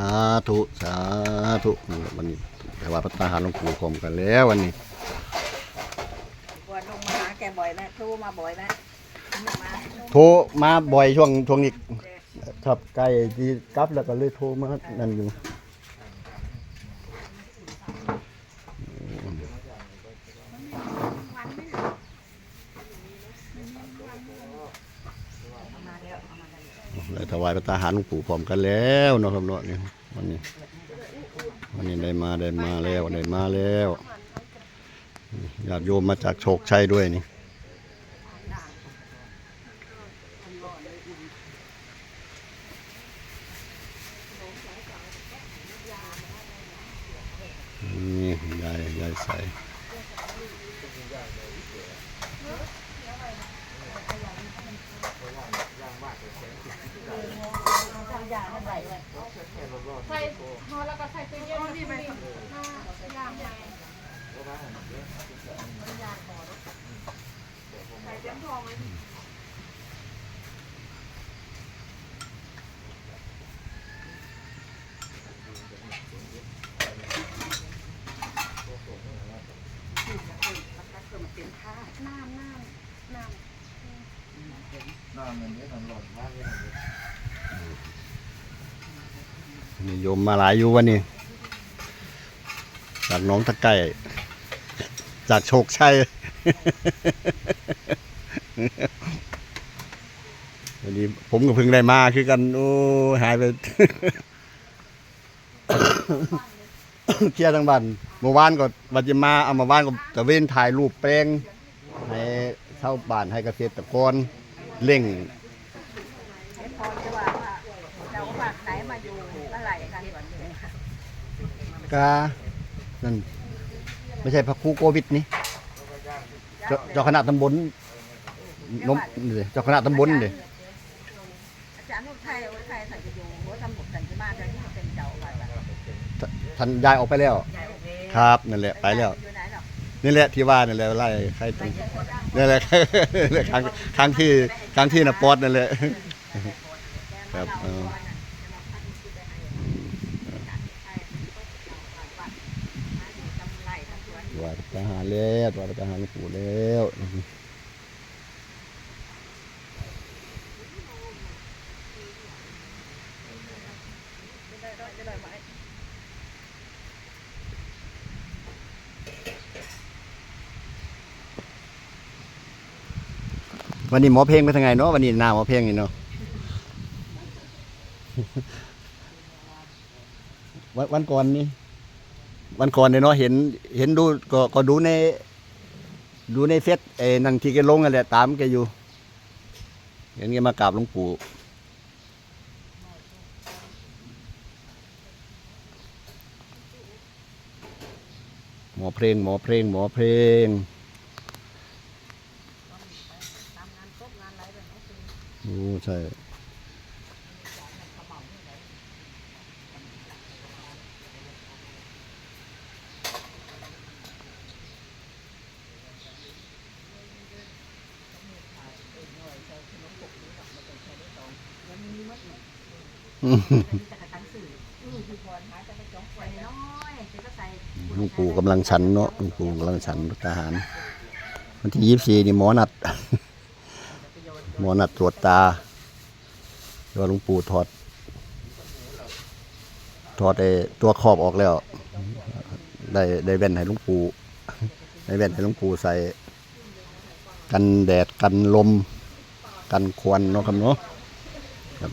าธุสาธุนี่แหละวันนี้แต่ว่าพระตาหารหลวงปู่พร้อมกันแล้ววันนี้วันลงมาหาแกบ่อยไหมโทรมาบ่อยไหมไม่มาโทรมาบ่อยช่วงช่วงนี้ครับใกล้ที่กลับแล้วก็เลยโทรมานั่นอยู่ มาแล้วเอามาแล้ วเลยถวายพระตาหารหลวงปู่พร้อมกันแล้วเนาะครับเนาะนี่วันนี้วันนี้ได้มาได้มาแล้วได้มาแล้วญาติโยมมาจากโชคชัยด้วยนี่นี่ยายยายใส่ ใส่ห่อแล้วก็ใส่ตู้เย็นแล้วก็มีหน้าย่างใหมก็มาเป็นท่า น้ำน้ำน้ำ นิยมมาหลายอยู่วันนี้ จากน้องตะไก่จากโชคชัยวันนี้ผมก็เพิ่งได้มาคือกัน โอ้หายไปเคลียร์ทั้งบ้านเมื่อวานก็วันจะมาเอามาบ้านก็ตะเวนถ่ายรูปแปลงให้เช่าบ้านให้เกษตรกรเร่ง เห็นพอจะว่าว่าเราฝากไหนมาอยู่เมื่อไหร่คะส่วนนี้ค่ะ กานั่นไม่ใช่พระครูโควิดนี่เจ้าเจ้าคณะตำบลนมนี่ดิเจ้าคณะตำบลเลยอาจารย์นุชไทยโอ้ยไทยใส่จะอยู่หัวตำบลสันติมาตอนนี้เป็นเจ้าไปแบบท่านย้ายออกไปแล้ว ใหญ่โอเคครับนั่นแหละไปแล้ว อยู่ไหนหรอกนี่แหละที่ว่านั่นแหละไล่ใครตึงนี่นแหละ ครั้งครั้งที่ครั้งที่นปอดนั่นแหละ ครับเออ ว่าทหารแล้วว่าทหารปู่แล้ววันนี้หมอเพลงไปทางไงเนาะวันนี้นาหมอเพลงนี่เนาะวันวันก่อนนี่ วันก่อนเนี่ยเนาะเห็นเห็นดูก็ก็ดูใน ดูในเฟซเอ้นั่นที่แกลงนั่นแหละตามแกอยู่ เห็นแกมากราบหลวงปู่หมอเพลงหมอเพลงหมอเพลงโอ้ใช่ หลวงปู่กำลังฉันเนาะหลวงปู่กำลังฉันทหารวันที่ยี่สี่นี่หมอนัด หมอนัดตรวจตาว่าหลวงปู่ถอด ถอดไอ้ตัวครอบออกแล้ว ได้ได้แว่นให้หลวงปู่ได้แว่นให้หลวงปู่ใส่ กันแดดกันลม กันควันเนาะครับเนาะครับ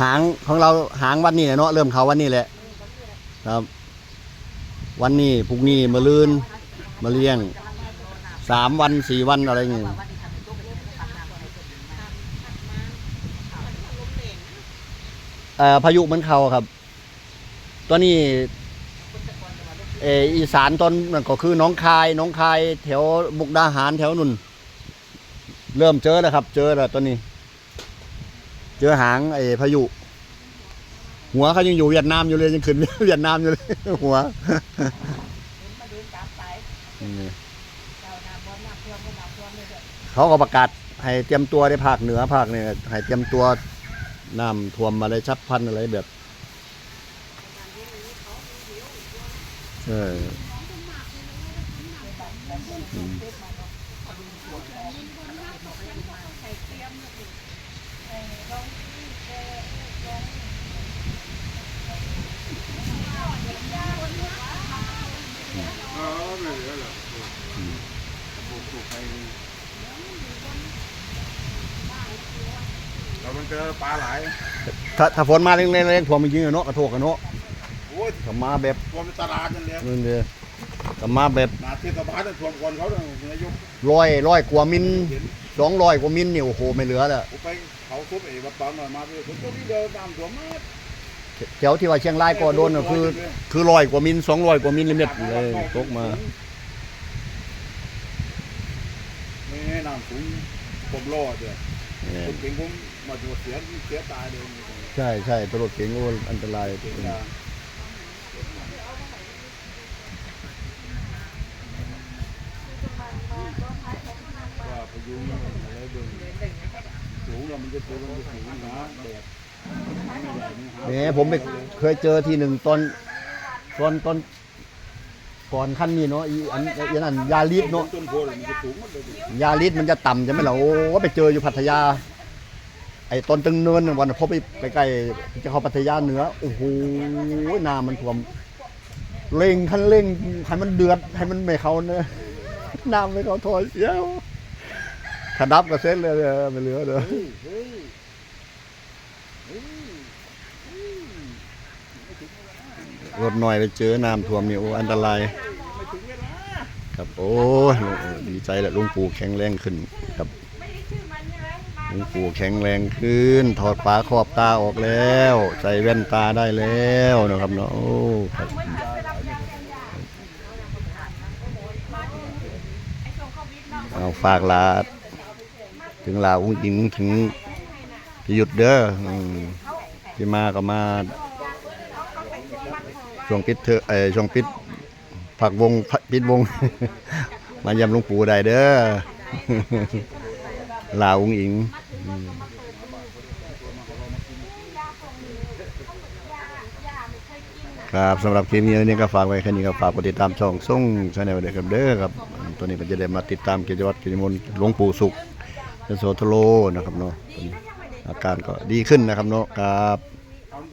หางของเราหางวันนี้แหละเนาะเริ่มเขาวันนี้แหละครับ วันนี้พรุ่งนี้มาลืนมาเลี้ยงสามวันสี่วันอะไรอย่างเงี้ยเออพายุมันเข้าครับ ตัวนี้เอออีสานตอนนั่นก็คือน้องคายน้องคายแถวบุกดาหารแถวนุ่น เริ่มเจอแล้วครับ เจอแล้วตัวนี้ จอหางไอ้พายุ หัวเขายังอยู่เวียดนามอยู่เลยยังขึ้นเวียดนามอยู่เลย หัวมาดูตามไปนี่เจ้าน้ำบนน้ำท่วมก็น้ำท่วมเลยเด้อเขาก็ประกาศให้เตรียมตัวในภาคเหนือภาคเนี่ยให้เตรียมตัวน้ำท่วมอะไรชับพลันอะไรแบบ เอออื มันเจอปลาไหลถ้าถ้าฝนมาเร่งๆเร่งๆท่วมมันยิงอะเนาะกระโถกกันเนาะโอ้ยก็มาแบบรวมตลาดนั่นแหละนั่นเลยก็มาแบบนาเทศบาลนั่นทวมก่อนเขาเนี่ยนายกร้อยร้อยกว่ามิลเห็นสองร้อยกว่ามิลเนี่ยโอ้โหไม่เหลือแล้วผมไปเขาทุบไอ้วัดปางหน่อยมาไปผมก็วิ่งเดินตามสวนมาแถวที่ว่าเชียงรายก็โดนก็คือ คือร้อยกว่ามิลสองร้อยกว่ามิลลิเมตรเลยตกมาไม่ให้น้ำสูงผมรอดเดี๋ยวเนี่ยผมเก่งผม มาดูเสียเสียตายเลยใช่ใช่ตัวรถเก๋งโอ้อันตรายว่าพยุงอะไรเบิ่งสูงแล้วมันจะตัวมันจะสูงนะแดดแหมผมไปเคยเจอทีหนึ่งตอนตอนตอนก่อนขั้นนี้เนาะอีอันอีนั่นยาลิสเนาะต้นโพธิ์มันจะสูงหมดเลยยาลิสมันจะต่ำใช่ไหมล่ะโอ้ไปเจออยู่พัทยา ไอ้ตอนตึงเนินวันนั้นพอไปไปใกล้จะเข้าพัทยาเหนือโอ้โหน้ำมันท่วมเร่งคันเร่งให้มันเดือดให้มันไม่เขาเนื้อน้ำไม่เขาถอยเสียวถ้าดับก็เซ็ตเลยไม่เหลือเลยรถหน่อยไปเจอน้ำท่วมนี่โอ้อันตรายครับโอ้ดีใจแหละลุงปู่แข็งแรงขึ้นครับ งปู่แข็งแรงขึ้น ถอดฝาครอบตาออกแล้ว ใส่แว่นตาได้แล้วนะครับเนาะโอ้ครับเอาฝากลาถึงลาอุ้งอิงถึงหยุดเด้อที่มาก็มาช่วงปิดเทอเออช่วงปิดผักวงปิดวง มายำลุงปู่ได้เด้อลาอุ้งอิง ครับสำหรับคลิปนี้นี่ก็ฝากไว้แค่นี้ก็ฝากกดติดตามช่องส่งชาแนลเด้อครับเด้อครับตัวนี้มันจะได้มาติดตามกิจวัตรกิจมนต์หลวงปู่สุขเป็นโสทโลนะครับเนาะอาการก็ดีขึ้นนะครับเนาะครับ